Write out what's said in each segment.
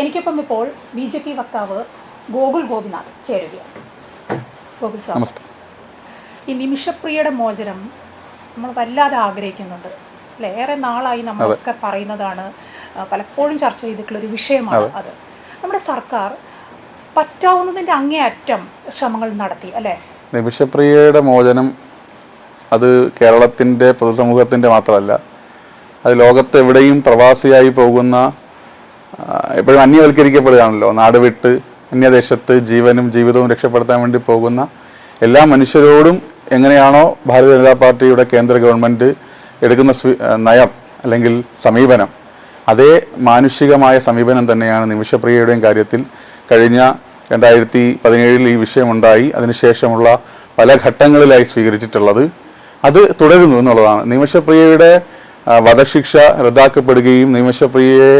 എനിക്കൊപ്പം ഇപ്പോൾ B J P വക്താവ് ഗോകുൽ ഗോപിനാഥ് ചേരുകയാണ്. ഗോകുൽ സാർ ഈ നിമിഷപ്രിയയുടെ മോചനം നമ്മൾ വല്ലാതെ ആഗ്രഹിക്കുന്നുണ്ട്. അല്ലേ? ഏറെ നാളായി നമ്മളൊക്കെ പറയുന്നതാണ് പലപ്പോഴും ചർച്ച ചെയ്തിട്ടുള്ള ഒരു വിഷയമാണ് അത്. നമ്മുടെ സർക്കാർ പറ്റാവുന്നതിന്റെ അങ്ങേയറ്റം ശ്രമങ്ങൾ നടത്തി അല്ലേ? നിമിഷപ്രിയയുടെ മോചനം അത് കേരളത്തിന്റെ പൊതുസമൂഹത്തിന്റെ മാത്രമല്ല അത് ലോകത്തെവിടെയും പ്രവാസിയായി പോകുന്ന എപ്പോഴും അന്യവൽക്കരിക്കപ്പെടുകയാണല്ലോ. നാട് വിട്ട് അന്യദേശത്ത് ജീവനും ജീവിതവും രക്ഷപ്പെടുത്താൻ വേണ്ടി പോകുന്ന എല്ലാ മനുഷ്യരോടും എങ്ങനെയാണോ ഭാരതീയ ജനതാ പാർട്ടിയുടെ കേന്ദ്ര ഗവൺമെന്റ് എടുക്കുന്ന നയം അല്ലെങ്കിൽ സമീപനം അതേ മാനുഷികമായ സമീപനം തന്നെയാണ് നിമിഷപ്രിയയുടെയും കാര്യത്തിൽ കഴിഞ്ഞ രണ്ടായിരത്തി പതിനേഴിൽ ഈ വിഷയമുണ്ടായി. അതിനുശേഷമുള്ള പല ഘട്ടങ്ങളിലായി സ്വീകരിച്ചിട്ടുള്ളത്. അത് തുടരുന്നു എന്നുള്ളതാണ്. നിമിഷപ്രിയയുടെ വധശിക്ഷ റദ്ദാക്കപ്പെടുകയും നിമിഷപ്രിയയെ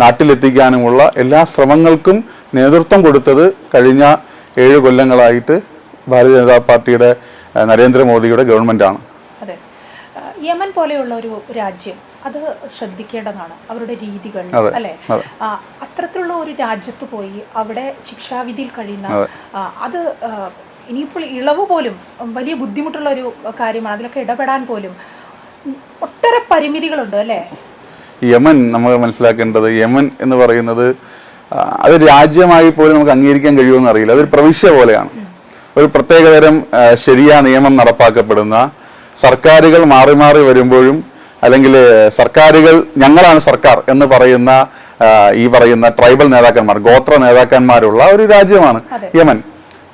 നാട്ടിലെത്തിക്കാനുമുള്ള എല്ലാ ശ്രമങ്ങൾക്കും നേതൃത്വം കൊടുത്തത് കഴിഞ്ഞ ഏഴ് കൊല്ലങ്ങളായിട്ട് ഭാരതീയ ജനതാ പാർട്ടിയുടെ നരേന്ദ്രമോദിയുടെ ഗവൺമെന്റാണ് അതെ. യമൻ പോലെയുള്ള ഒരു രാജ്യം അത് ശ്രദ്ധിക്കേണ്ടതാണ്. അവരുടെ രീതികൾ അല്ലെ അല്ലേ? അതെ. അത്തരത്തിലുള്ള ഒരു രാജ്യത്ത് പോയി അവിടെ ശിക്ഷാവിധിയിൽ കഴിയുന്ന അത്. ഇനിയിപ്പോൾ ഇളവ് പോലും വലിയ ബുദ്ധിമുട്ടുള്ള ഒരു കാര്യമാണ്. അതിലൊക്കെ ഇടപെടാൻ പോലും ഒട്ടേറെ പരിമിതികളുണ്ട് അല്ലേ? യമൻ നമ്മൾ മനസ്സിലാക്കേണ്ടത് യമൻ എന്ന് പറയുന്നത് അത് രാജ്യമായി പോലും നമുക്ക് അംഗീകരിക്കാൻ കഴിയുമെന്ന് അറിയില്ല. അതൊരു പ്രവിശ്യ പോലെയാണ്. ഒരു പ്രത്യേകതരം ആ, ശരിയാ നിയമം നടപ്പാക്കപ്പെടുന്ന സർക്കാരുകൾ മാറി മാറി വരുമ്പോഴും അല്ലെങ്കിൽ സർക്കാരുകൾ ഞങ്ങളാണ് സർക്കാർ എന്ന് പറയുന്ന ഈ പറയുന്ന ട്രൈബൽ നേതാക്കന്മാർ ഗോത്ര നേതാക്കന്മാരുള്ള ഒരു രാജ്യമാണ് യമൻ.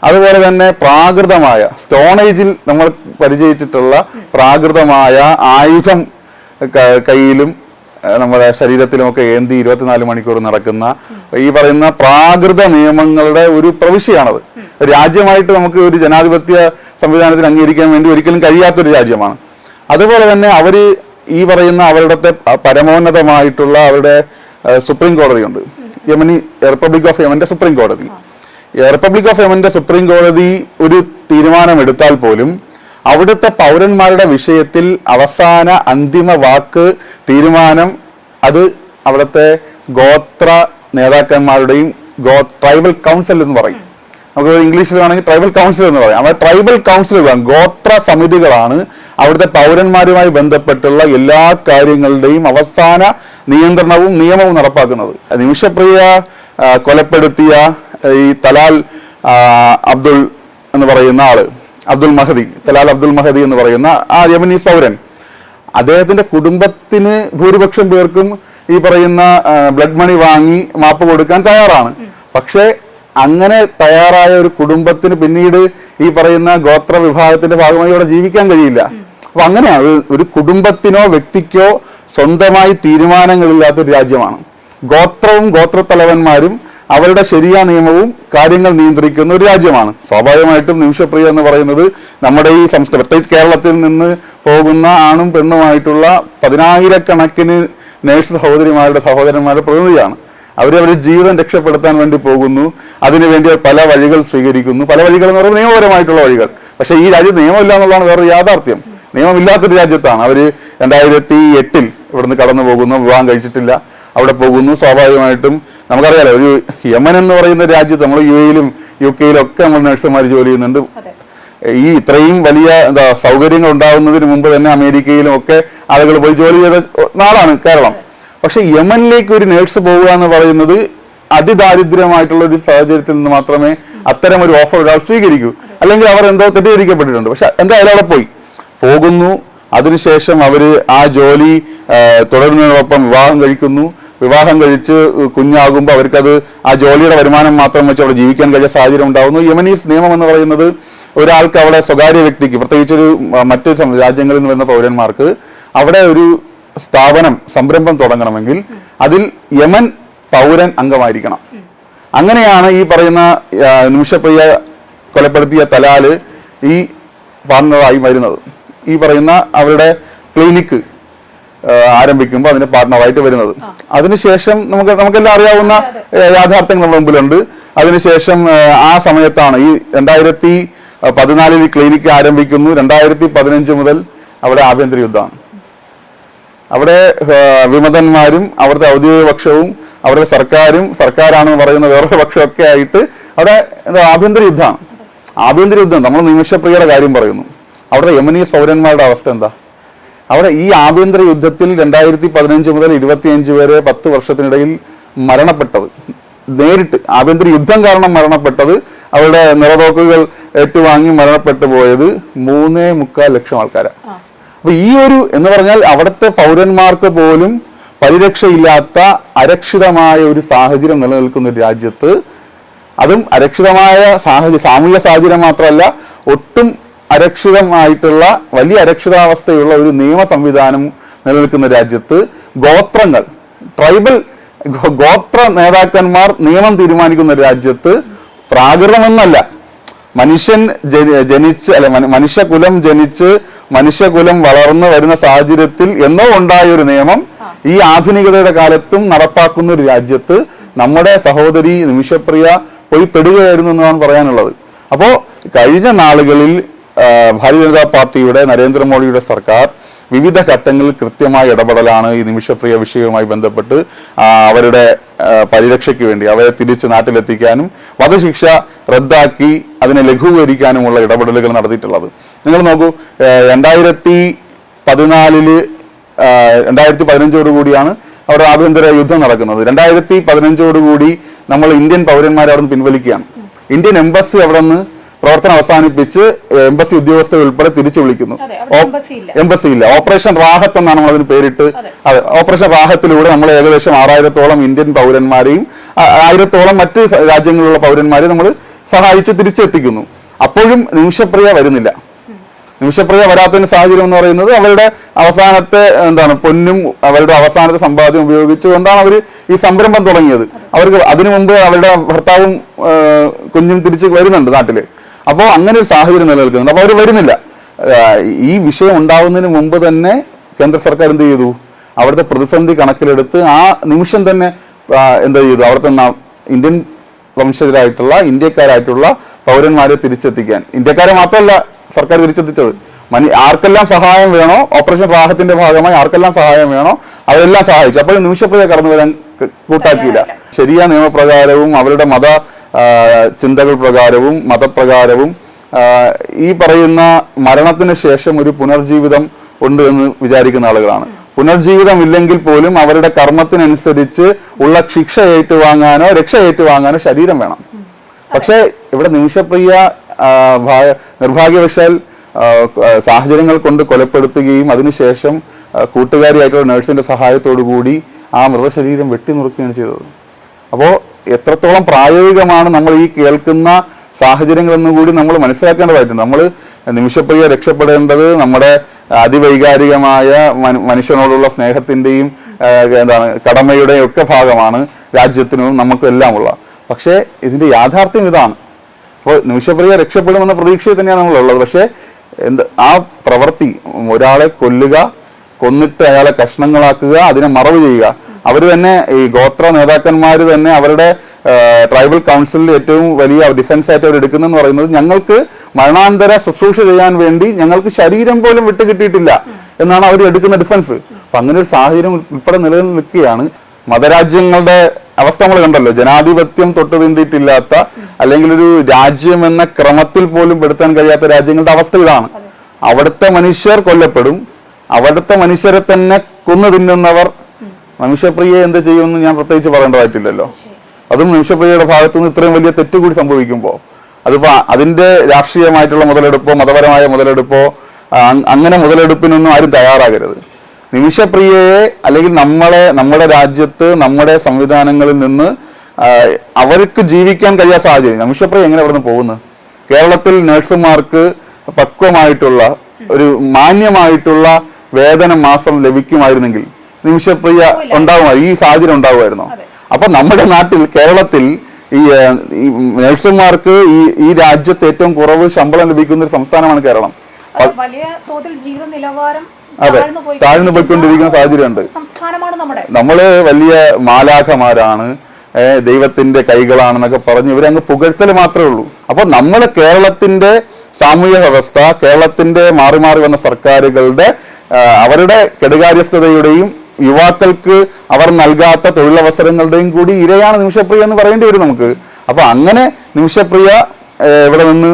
അതുപോലെ തന്നെ പ്രാകൃതമായ സ്റ്റോൺ ഏജിൽ നമ്മൾ പരിചയിച്ചിട്ടുള്ള പ്രാകൃതമായ ആയുധം കയ്യിലും നമ്മുടെ ശരീരത്തിലുമൊക്കെ ഏന്തി ഇരുപത്തിനാല് മണിക്കൂർ നടക്കുന്ന ഈ പറയുന്ന പ്രാകൃത നിയമങ്ങളുടെ ഒരു പ്രവിശ്യയാണത്. രാജ്യമായിട്ട് നമുക്ക് ഒരു ജനാധിപത്യ സംവിധാനത്തിന് അംഗീകരിക്കാൻ വേണ്ടി ഒരിക്കലും കഴിയാത്തൊരു രാജ്യമാണ്. അതുപോലെ തന്നെ അവർ ഈ പറയുന്ന അവരുടെ പരമോന്നതമായിട്ടുള്ള അവരുടെ സുപ്രീം കോടതിയുണ്ട്. യമനി റിപ്പബ്ലിക് ഓഫ് യമന്റെ സുപ്രീം കോടതി. റിപ്പബ്ലിക് ഓഫ് യമന്റെ സുപ്രീം കോടതി ഒരു തീരുമാനമെടുത്താൽ പോലും അവിടുത്തെ പൗരന്മാരുടെ വിഷയത്തിൽ അവസാന അന്തിമ വാക്ക് തീരുമാനം അത് അവിടുത്തെ ഗോത്ര നേതാക്കന്മാരുടെയും ഗോ ട്രൈബൽ കൗൺസിൽ എന്ന് പറയും. നമുക്ക് ഇംഗ്ലീഷിൽ ഇംഗ്ലീഷിലാണെങ്കിൽ ട്രൈബൽ കൗൺസിൽ എന്ന് പറയും. അവിടെ ട്രൈബൽ കൗൺസിലുകളാണ് ഗോത്ര സമിതികളാണ് അവിടുത്തെ പൗരന്മാരുമായി ബന്ധപ്പെട്ടുള്ള എല്ലാ കാര്യങ്ങളുടെയും അവസാന നിയന്ത്രണവും നിയമവും നടപ്പാക്കുന്നത്. നിമിഷപ്രിയ കൊലപ്പെടുത്തിയ ഈ തലാൽ അബ്ദുൾ എന്ന് പറയുന്ന ആൾ Abdul Mahdi Talal Abdul Mahdi എന്ന് പറയുന്ന ആ യമനീസ് പൗരൻ. അദ്ദേഹത്തിന്റെ കുടുംബത്തിന് ഭൂരിപക്ഷം പേർക്കും ഈ പറയുന്ന ബ്ലഡ് മണി വാങ്ങി മാപ്പ് കൊടുക്കാൻ തയ്യാറാണ്. പക്ഷേ അങ്ങനെ തയ്യാറായ ഒരു കുടുംബത്തിന് പിന്നീട് ഈ പറയുന്ന ഗോത്ര വിഭാഗത്തിന്റെ ഭാഗമായി ഇവിടെ ജീവിക്കാൻ കഴിയില്ല. അപ്പൊ അങ്ങനെയാണ് ഒരു കുടുംബത്തിനോ വ്യക്തിക്കോ സ്വന്തമായി തീരുമാനങ്ങളില്ലാത്ത ഒരു രാജ്യമാണ്. ഗോത്രവും ഗോത്രത്തലവന്മാരും അവരുടെ ശരിയാ നിയമവും കാര്യങ്ങൾ നിയന്ത്രിക്കുന്ന ഒരു രാജ്യമാണ്. സ്വാഭാവികമായിട്ടും നിമിഷപ്രിയ എന്ന് പറയുന്നത് നമ്മുടെ ഈ സംസ്ഥാന പ്രത്യേകിച്ച് കേരളത്തിൽ നിന്ന് പോകുന്ന ആണും പെണ്ണുമായിട്ടുള്ള പതിനായിരക്കണക്കിന് നേഴ്സ് സഹോദരിമാരുടെ സഹോദരന്മാരുടെ പ്രതിനിധിയാണ്. അവർ ജീവിതം രക്ഷപ്പെടുത്താൻ വേണ്ടി പോകുന്നു. അതിനുവേണ്ടി വേണ്ടി പല വഴികൾ സ്വീകരിക്കുന്നു. പല വഴികൾ എന്ന് പറയുമ്പോൾ നിയമപരമായിട്ടുള്ള വഴികൾ. പക്ഷേ ഈ രാജ്യം നിയമമില്ല എന്നുള്ളതാണ് വേറൊരു യാഥാർത്ഥ്യം. നിയമമില്ലാത്തൊരു രാജ്യത്താണ്. അവർ രണ്ടായിരത്തി എട്ടിൽ ഇവിടുന്ന് കടന്നു പോകുന്നു വിവാഹം കഴിച്ചിട്ടില്ല. അവിടെ പോകുന്നു. സ്വാഭാവികമായിട്ടും നമുക്കറിയാലോ ഒരു യമൻ എന്ന് പറയുന്ന രാജ്യത്ത് നമ്മൾ യു എയിലും യു കെയിലും ഒക്കെ നമ്മൾ നഴ്സുമാർ ജോലി ചെയ്യുന്നുണ്ട്. ഈ ഇത്രയും വലിയ എന്താ സൗകര്യങ്ങൾ ഉണ്ടാവുന്നതിന് മുമ്പ് തന്നെ അമേരിക്കയിലും ഒക്കെ ആളുകൾ പോയി ജോലി ചെയ്ത നാടാണ് കേരളം. പക്ഷെ യമനിലേക്ക് ഒരു നേഴ്സ് പോവുക എന്ന് പറയുന്നത് അതിദാരിദ്ര്യമായിട്ടുള്ള ഒരു സാഹചര്യത്തിൽ നിന്ന് മാത്രമേ അത്തരം ഒരു ഓഫർ ഒരാൾ സ്വീകരിക്കൂ. അല്ലെങ്കിൽ അവർ എന്തോ തെറ്റിദ്ധരിക്കപ്പെട്ടിട്ടുണ്ട്. പക്ഷെ എന്തായാലും അവിടെ പോയി. പോകുന്നു. അതിനുശേഷം അവർ ആ ജോലി തുടരുന്നതിനോടൊപ്പം വിവാഹം കഴിക്കുന്നു. വിവാഹം കഴിച്ച് കുഞ്ഞാകുമ്പോൾ അവർക്കത് ആ ജോലിയുടെ വരുമാനം മാത്രം വെച്ച് അവിടെ ജീവിക്കാൻ കഴിയുന്ന സാഹചര്യം ഉണ്ടാകുന്നു യമനീസ് നിയമം എന്ന് പറയുന്നത് ഒരാൾക്ക് അവിടെ സ്വകാര്യ വ്യക്തിക്ക് പ്രത്യേകിച്ച് ഒരു രാജ്യങ്ങളിൽ നിന്ന് വരുന്ന പൗരന്മാർക്ക് അവിടെ ഒരു സ്ഥാപനം സംരംഭം തുടങ്ങണമെങ്കിൽ അതിൽ യമൻ പൗരൻ അംഗമായിരിക്കണം. അങ്ങനെയാണ് ഈ പറയുന്ന നിമിഷപ്രിയ കൊലപ്പെടുത്തിയ തലാൽ ഈ പാർട്ണറായി വരുന്നത്. ഈ പറയുന്ന അവരുടെ ക്ലിനിക്ക് ആരംഭിക്കുമ്പോൾ അതിന്റെ പാർട്ണറായിട്ട് വരുന്നത്. അതിനുശേഷം നമുക്ക് നമുക്കെല്ലാം അറിയാവുന്ന യാഥാർത്ഥ്യങ്ങൾ നമ്മുടെ മുമ്പിലുണ്ട്. അതിനുശേഷം ആ സമയത്താണ് ഈ രണ്ടായിരത്തി പതിനാലിൽ ഈ ക്ലിനിക്ക് ആരംഭിക്കുന്നു. രണ്ടായിരത്തി പതിനഞ്ച് മുതൽ അവിടെ ആഭ്യന്തര യുദ്ധമാണ്. അവിടെ വിമതന്മാരും അവരുടെ ഔദ്യോഗിക പക്ഷവും അവരുടെ സർക്കാരും സർക്കാരാണെന്ന് പറയുന്ന വേറൊരു പക്ഷമൊക്കെ ആയിട്ട് അവിടെ ആഭ്യന്തര യുദ്ധമാണ്. ആഭ്യന്തര യുദ്ധം നമ്മൾ നിമിഷപ്രിയയുടെ കാര്യം പറയുന്നു. അവിടുത്തെ യമനീസ് പൗരന്മാരുടെ അവസ്ഥ എന്താ? അവിടെ ഈ ആഭ്യന്തര യുദ്ധത്തിൽ രണ്ടായിരത്തി പതിനഞ്ച് മുതൽ ഇരുപത്തിയഞ്ച് വരെ പത്ത് വർഷത്തിനിടയിൽ മരണപ്പെട്ടത്. നേരിട്ട് ആഭ്യന്തര യുദ്ധം കാരണം മരണപ്പെട്ടത് അവരുടെ നിറതോക്കുകൾ ഏറ്റുവാങ്ങി മരണപ്പെട്ടു പോയത് മൂന്നേ മുക്കാൽ ലക്ഷം ആൾക്കാരാണ് അപ്പൊ ഈ ഒരു എന്ന് പറഞ്ഞാൽ അവിടുത്തെ പൗരന്മാർക്ക് പോലും പരിരക്ഷയില്ലാത്ത അരക്ഷിതമായ ഒരു സാഹചര്യം നിലനിൽക്കുന്ന ഒരു രാജ്യത്ത് അതും അരക്ഷിതമായ സാഹചര്യം സാമൂഹിക സാഹചര്യം മാത്രമല്ല ഒട്ടും അരക്ഷിതമായിട്ടുള്ള വലിയ അരക്ഷിതാവസ്ഥയുള്ള ഒരു നിയമ സംവിധാനം നിലനിൽക്കുന്ന രാജ്യത്ത് ഗോത്രങ്ങൾ ട്രൈബൽ ഗോത്ര നേതാക്കന്മാർ നിയമം തീരുമാനിക്കുന്ന രാജ്യത്ത് പ്രാകൃതമെന്നല്ല. മനുഷ്യൻ ജനിച്ച് അല്ല മനുഷ്യകുലം ജനിച്ച് മനുഷ്യകുലം വളർന്നു വരുന്ന സാഹചര്യത്തിൽ എന്നോ ഉണ്ടായ ഒരു നിയമം ഈ ആധുനികതയുടെ കാലത്തും നടപ്പാക്കുന്ന ഒരു രാജ്യത്ത് നമ്മുടെ സഹോദരി നിമിഷപ്രിയ പോയി പെടുകയായിരുന്നു എന്നാണ് പറയാനുള്ളത്. അപ്പോ കഴിഞ്ഞ നാളുകളിൽ ഭാരതീയ ജനതാ പാർട്ടിയുടെ നരേന്ദ്രമോദിയുടെ സർക്കാർ വിവിധ ഘട്ടങ്ങളിൽ കൃത്യമായ ഇടപെടലാണ് ഈ നിമിഷപ്രിയ വിഷയവുമായി ബന്ധപ്പെട്ട് അവരുടെ പരിരക്ഷയ്ക്ക് വേണ്ടി അവരെ തിരിച്ച് നാട്ടിലെത്തിക്കാനും വധശിക്ഷ റദ്ദാക്കി അതിനെ ലഘൂകരിക്കാനുമുള്ള ഇടപെടലുകൾ നടത്തിയിട്ടുള്ളത്. നിങ്ങൾ നോക്കൂ രണ്ടായിരത്തി പതിനാലിൽ രണ്ടായിരത്തി പതിനഞ്ചോട് കൂടിയാണ് അവിടെ ആഭ്യന്തര യുദ്ധം നടക്കുന്നത്. രണ്ടായിരത്തി പതിനഞ്ചോടുകൂടി നമ്മൾ ഇന്ത്യൻ പൗരന്മാരെ അവിടെ നിന്ന് പിൻവലിക്കുകയാണ്. ഇന്ത്യൻ എംബസി അവിടെ നിന്ന് പ്രവർത്തനം അവസാനിപ്പിച്ച് എംബസി ഉദ്യോഗസ്ഥരെ ഉൾപ്പെടെ തിരിച്ചു വിളിക്കുന്നു. എംബസി ഇല്ല എംബസി ഇല്ല. ഓപ്പറേഷൻ റാഹത്ത് എന്നാണ് നമ്മൾ അതിന് പേരിട്ട്. അതെ. ഓപ്പറേഷൻ റാഹത്തിലൂടെ നമ്മൾ ഏകദേശം ആറായിരത്തോളം ഇന്ത്യൻ പൗരന്മാരെയും ആയിരത്തോളം മറ്റ് രാജ്യങ്ങളിലുള്ള പൗരന്മാരെ നമ്മൾ സഹായിച്ച് തിരിച്ചെത്തിക്കുന്നു. അപ്പോഴും നിമിഷപ്രിയ വരുന്നില്ല. നിമിഷപ്രിയ വരാത്തതിന് സാഹചര്യം എന്ന് പറയുന്നത് അവരുടെ അവസാനത്തെ എന്താണ് പൊന്നും അവരുടെ അവസാനത്തെ സമ്പാദ്യം ഉപയോഗിച്ചുകൊണ്ടാണ് അവർ ഈ സംരംഭം തുടങ്ങിയത്. അവർക്ക് അതിനു മുമ്പ് അവരുടെ ഭർത്താവും കുഞ്ഞും തിരിച്ച് വരുന്നുണ്ട് നാട്ടിൽ. അപ്പോൾ അങ്ങനെ ഒരു സാഹചര്യം നിലനിൽക്കുന്നുണ്ട്. അപ്പോൾ അവർ വരുന്നില്ല. ഈ വിഷയം ഉണ്ടാവുന്നതിന് മുമ്പ് തന്നെ കേന്ദ്ര സർക്കാർ എന്ത് ചെയ്തു? അവിടുത്തെ പ്രതിസന്ധി കണക്കിലെടുത്ത് ആ നിമിഷം തന്നെ എന്താ ചെയ്തു? അവിടുത്തെ ഇന്ത്യൻ വംശജരായിട്ടുള്ള ഇന്ത്യക്കാരായിട്ടുള്ള പൗരന്മാരെ തിരിച്ചെത്തിക്കാൻ. ഇന്ത്യക്കാരെ മാത്രമല്ല സർക്കാർ തിരിച്ചെത്തിച്ചത്. മനി ആർക്കെല്ലാം സഹായം വേണോ ഓപ്പറേഷൻ റാഹത്തിന്റെ ഭാഗമായി ആർക്കെല്ലാം സഹായം വേണോ അവരെല്ലാം സഹായിച്ചു. അപ്പോൾ നിമിഷപ്രിയ കടന്നു വരാൻ കൂട്ടാക്കിയില്ല. ശരിയായ നിയമപ്രകാരവും അവരുടെ മത ചിന്തകൾ പ്രകാരവും മതപ്രകാരവും ഈ പറയുന്ന മരണത്തിന് ശേഷം ഒരു പുനർജീവിതം ഉണ്ട് എന്ന് വിചാരിക്കുന്ന ആളുകളാണ്. പുനർജീവിതം ഇല്ലെങ്കിൽ പോലും അവരുടെ കർമ്മത്തിനനുസരിച്ച് ഉള്ള ശിക്ഷ ഏറ്റുവാങ്ങാനോ രക്ഷ ഏറ്റുവാങ്ങാനോ ശരീരം വേണം. പക്ഷേ ഇവിടെ നിമിഷപ്രിയ നിർഭാഗ്യവശാൽ സാഹചര്യങ്ങൾ കൊണ്ട് കൊലപ്പെടുത്തുകയും അതിനുശേഷം കൂട്ടുകാരിയായിട്ടുള്ള നഴ്സിന്റെ സഹായത്തോടു കൂടി ആ മൃതശരീരം വെട്ടിനുറുക്കുകയാണ് ചെയ്തത്. അപ്പോൾ എത്രത്തോളം പ്രായോഗികമാണ് നമ്മൾ ഈ കേൾക്കുന്ന സാഹചര്യങ്ങളെന്നും കൂടി നമ്മൾ മനസ്സിലാക്കേണ്ടതായിട്ടുണ്ട്. നമ്മൾ നിമിഷപ്രിയ രക്ഷപ്പെടേണ്ടത് നമ്മുടെ അതിവൈകാരികമായ മനു- മനുഷ്യനോടുള്ള സ്നേഹത്തിന്റെയും എന്താണ് കടമയുടെയും ഒക്കെ ഭാഗമാണ് രാജ്യത്തിനും നമുക്കും എല്ലാം പക്ഷേ ഇതിന്റെ യാഥാർത്ഥ്യം ഇതാണ്. അപ്പോൾ നിമിഷപ്രിയ രക്ഷപ്പെടുമെന്ന പ്രതീക്ഷയിൽ തന്നെയാണ് നമ്മളുള്ളത് പക്ഷേ എന്ത് ആ പ്രവൃത്തി ഒരാളെ കൊല്ലുക കൊന്നിട്ട് അയാളെ കഷ്ണങ്ങളാക്കുക അതിനെ മറവ് ചെയ്യുക. അവർ തന്നെ ഈ ഗോത്ര നേതാക്കന്മാർ തന്നെ അവരുടെ ട്രൈബൽ കൗൺസിലിൽ ഏറ്റവും വലിയ ഡിഫൻസ് ആയിട്ട് അവർ എടുക്കുന്നതെന്ന് പറയുന്നത് ഞങ്ങൾക്ക് മരണാന്തര ശുശ്രൂഷ ചെയ്യാൻ വേണ്ടി ഞങ്ങൾക്ക് ശരീരം പോലും വിട്ടുകിട്ടിയിട്ടില്ല എന്നാണ് അവർ എടുക്കുന്ന ഡിഫൻസ് അപ്പൊ അങ്ങനെ ഒരു സാഹചര്യം ഉൾപ്പെടെ നിലനിൽക്കുകയാണ്. മതരാജ്യങ്ങളുടെ അവസ്ഥ നമ്മൾ കണ്ടല്ലോ. ജനാധിപത്യം തൊട്ട് തീണ്ടിയിട്ടില്ലാത്ത അല്ലെങ്കിൽ ഒരു രാജ്യം എന്ന ക്രമത്തിൽ പോലും പെടുത്താൻ കഴിയാത്ത രാജ്യങ്ങളുടെ അവസ്ഥ ഇതാണ്. അവിടുത്തെ മനുഷ്യർ കൊല്ലപ്പെടും. അവിടുത്തെ മനുഷ്യരെ തന്നെ കൊന്നു തിന്നുന്നവർ. മനുഷ്യപ്രിയെ എന്ത് ചെയ്യുമെന്ന് ഞാൻ പ്രത്യേകിച്ച് പറയേണ്ടതായിട്ടില്ലല്ലോ അതും മനുഷ്യപ്രിയയുടെ ഭാഗത്തു നിന്ന് ഇത്രയും വലിയ തെറ്റ് കൂടി സംഭവിക്കുമ്പോൾ അതിപ്പോ അതിന്റെ രാഷ്ട്രീയമായിട്ടുള്ള മുതലെടുപ്പോ മതപരമായ മുതലെടുപ്പോ അങ്ങനെ മുതലെടുപ്പിനൊന്നും ആരും തയ്യാറാകരുത്. നിമിഷപ്രിയയെ അല്ലെങ്കിൽ നമ്മളെ നമ്മുടെ രാജ്യത്ത് നമ്മുടെ സംവിധാനങ്ങളിൽ നിന്ന് അവർക്ക് ജീവിക്കാൻ കഴിയാത്ത സാഹചര്യം. നിമിഷപ്രിയ എങ്ങനെ അവിടെ നിന്ന് പോകുന്നത് കേരളത്തിൽ നഴ്സുമാർക്ക് പക്വമായിട്ടുള്ള ഒരു മാന്യമായിട്ടുള്ള വേതനം മാസം ലഭിക്കുമായിരുന്നെങ്കിൽ നിമിഷപ്രിയ ഉണ്ടാവുമായി ഈ സാഹചര്യം ഉണ്ടാകുമായിരുന്നോ അപ്പൊ നമ്മുടെ നാട്ടിൽ കേരളത്തിൽ ഈ നഴ്സുമാർക്ക് ഈ ഈ രാജ്യത്ത് ഏറ്റവും കുറവ് ശമ്പളം ലഭിക്കുന്ന ഒരു സംസ്ഥാനമാണ് കേരളം. വലിയ തോതിൽ ജീവിത നിലവാരം അതെ താഴ്ന്നു പോയിക്കൊണ്ടിരിക്കുന്ന സാഹചര്യമുണ്ട്. സംസ്ഥാനമാണ് നമ്മുടെ. നമ്മൾ വലിയ മാലാഖമാരാണ് ദൈവത്തിന്റെ കൈകളാണെന്നൊക്കെ പറഞ്ഞ് ഇവരങ്ങ് പുകഴ്ത്തൽ മാത്രമേ ഉള്ളൂ. അപ്പൊ നമ്മൾ കേരളത്തിന്റെ സാമൂഹ്യ വ്യവസ്ഥ കേരളത്തിന്റെ മാറി മാറി വന്ന സർക്കാരുകളുടെ അവരുടെ കെടുകാര്യസ്ഥതയുടെയും യുവാക്കൾക്ക് അവർ നൽകാത്ത തൊഴിലവസരങ്ങളുടെയും കൂടി ഇരയാണ് നിമിഷപ്രിയ എന്ന് പറയേണ്ടി വരും നമുക്ക്. അപ്പൊ അങ്ങനെ നിമിഷപ്രിയ ഇവിടെ നിന്ന്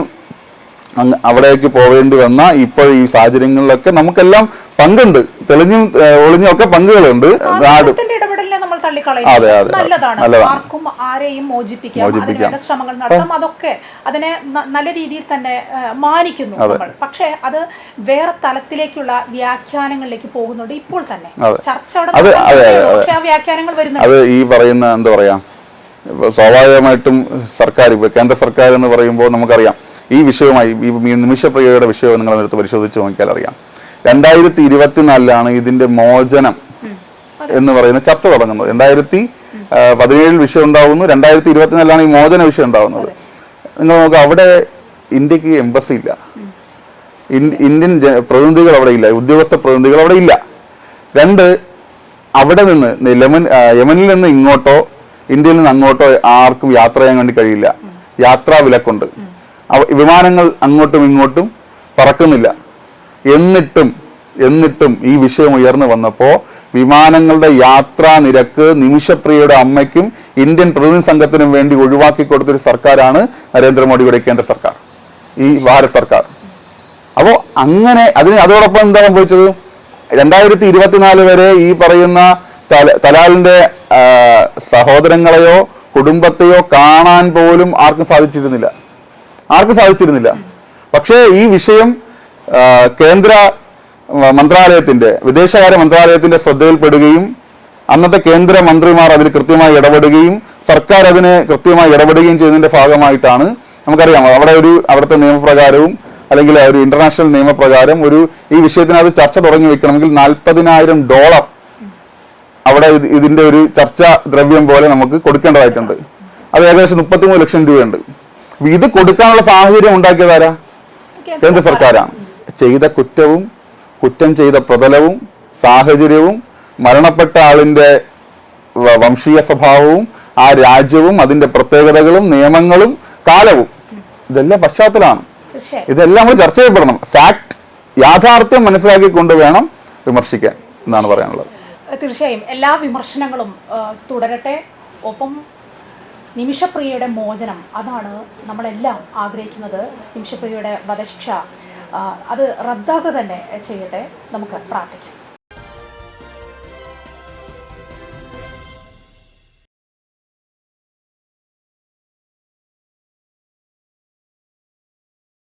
അവിടേക്ക് പോവേണ്ടി വന്ന ഇപ്പോൾ ഈ സാഹചര്യങ്ങളിലൊക്കെ നമുക്കെല്ലാം പങ്കുണ്ട്. തെളിഞ്ഞും ഒളിഞ്ഞും ഒക്കെ പങ്കുകളുണ്ട്. നാട് അതെ, അതെ. നല്ലതാണ്. ആരെയും മോചിപ്പിക്കാം ശ്രമങ്ങൾ നടത്താം. അതൊക്കെ അതിനെ നല്ല രീതിയിൽ തന്നെ മാനിക്കുന്നു നമ്മൾ. പക്ഷേ അത് വേറെ തലത്തിലേക്കുള്ള വ്യാഖ്യാനങ്ങളിലേക്ക് പോകുന്നുണ്ട് ഇപ്പോൾ തന്നെ. ചർച്ച ആ വ്യാഖ്യാനങ്ങൾ വരുന്നുണ്ട്. അത് ഈ പറയുന്ന എന്താ പറയാ? സ്വാഭാവികമായിട്ടും സർക്കാർ ഇപ്പൊ കേന്ദ്ര സർക്കാർ എന്ന് പറയുമ്പോൾ നമുക്കറിയാം. ഈ വിഷയവുമായി ഈ നിമിഷപ്രിയയുടെ വിഷയം നിങ്ങൾ എടുത്ത് പരിശോധിച്ച് നോക്കിയാൽ അറിയാം. രണ്ടായിരത്തി ഇരുപത്തിനാലിലാണ് ഇതിന്റെ മോചനം എന്ന് പറയുന്ന ചർച്ച തുടങ്ങുന്നത്. രണ്ടായിരത്തി പതിനേഴിൽ വിഷയം ഉണ്ടാവുന്നു. രണ്ടായിരത്തി ഇരുപത്തിനാലിലാണ് ഈ മോചന വിഷയം ഉണ്ടാവുന്നത്. നിങ്ങൾ നോക്കുക അവിടെ ഇന്ത്യയ്ക്ക് എംബസി ഇല്ല. ഇന്ത്യൻ പ്രതിനിധികൾ അവിടെ ഇല്ല. ഉദ്യോഗസ്ഥ പ്രതിനിധികൾ അവിടെ ഇല്ല. രണ്ട് അവിടെ നിന്ന് ലെമൻ യമനിൽ നിന്ന് ഇങ്ങോട്ടോ ഇന്ത്യയിൽ നിന്ന് അങ്ങോട്ടോ ആർക്കും യാത്ര ചെയ്യാൻ വേണ്ടി കഴിയില്ല. യാത്രാ വിലക്കുണ്ട് വിമാനങ്ങൾ അങ്ങോട്ടും ഇങ്ങോട്ടും പറക്കുന്നില്ല. എന്നിട്ടും എന്നിട്ടും ഈ വിഷയം ഉയർന്നു വന്നപ്പോൾ വിമാനങ്ങളുടെ യാത്രാ നിരക്ക് നിമിഷപ്രിയയുടെ അമ്മയ്ക്കും ഇന്ത്യൻ പ്രതിനിധി സംഘത്തിനും വേണ്ടി ഒഴിവാക്കി കൊടുത്തൊരു സർക്കാരാണ് നരേന്ദ്രമോദിയുടെ കേന്ദ്ര സർക്കാർ ഈ ഭാരത് സർക്കാർ. അപ്പോൾ അങ്ങനെ അതിന് അതോടൊപ്പം എന്താ സംഭവിച്ചത്? രണ്ടായിരത്തി ഇരുപത്തിനാല് വരെ ഈ പറയുന്ന തല- തലാലിന്റെ സഹോദരങ്ങളെയോ കുടുംബത്തെയോ കാണാൻ പോലും ആർക്കും സാധിച്ചിരുന്നില്ല. ആർക്കും സാധിച്ചിരുന്നില്ല. പക്ഷേ ഈ വിഷയം കേന്ദ്ര മന്ത്രാലയത്തിന്റെ വിദേശകാര്യ മന്ത്രാലയത്തിന്റെ ശ്രദ്ധയിൽപ്പെടുകയും അന്നത്തെ കേന്ദ്ര മന്ത്രിമാർ അതിൽ കൃത്യമായി ഇടപെടുകയും സർക്കാർ അതിനെ കൃത്യമായി ഇടപെടുകയും ചെയ്തതിന്റെ ഭാഗമായിട്ടാണ് നമുക്കറിയാം. അവിടെ ഒരു അവിടുത്തെ നിയമപ്രകാരവും അല്ലെങ്കിൽ ഒരു ഇന്റർനാഷണൽ നിയമപ്രകാരം ഒരു ഈ വിഷയത്തിനകത്ത് ചർച്ച തുടങ്ങി വെക്കണമെങ്കിൽ നാൽപ്പതിനായിരം ഡോളർ അവിടെ ഇതിന്റെ ഒരു ചർച്ചാ ദ്രവ്യം പോലെ നമുക്ക് കൊടുക്കേണ്ടതായിട്ടുണ്ട്. അത് ഏകദേശം മുപ്പത്തിമൂന്ന് ലക്ഷം രൂപയുണ്ട്. ഇത് കൊടുക്കാനുള്ള സാഹചര്യം ഉണ്ടാക്കിയതാരാ കേന്ദ്ര സർക്കാരാണ്. ചെയ്ത കുറ്റവും കുറ്റം ചെയ്ത പ്രതലവും സാഹചര്യവും മരണപ്പെട്ട ആളിന്റെ വംശീയ സ്വഭാവവും ആ രാജ്യവും അതിന്റെ പ്രത്യേകതകളും നിയമങ്ങളും കാലവും ഇതെല്ലാം പശ്ചാത്തലമാണ്. ഇതെല്ലാം നമ്മൾ ചർച്ച ചെയ്യപ്പെടണം. ഫാക്ട് യാഥാർത്ഥ്യം മനസ്സിലാക്കിക്കൊണ്ട് വേണം വിമർശിക്കാൻ എന്നാണ് പറയാനുള്ളത്. തീർച്ചയായും. എല്ലാ വിമർശനങ്ങളും തുടരട്ടെ. ഒപ്പം നിമിഷപ്രിയയുടെ മോചനം. അതാണ് നമ്മളെല്ലാം ആഗ്രഹിക്കുന്നത്. നിമിഷപ്രിയയുടെ വധശിക്ഷ. അത് റദ്ദാക്കുക തന്നെ ചെയ്യട്ടെ. നമുക്ക് പ്രാർത്ഥിക്കാം.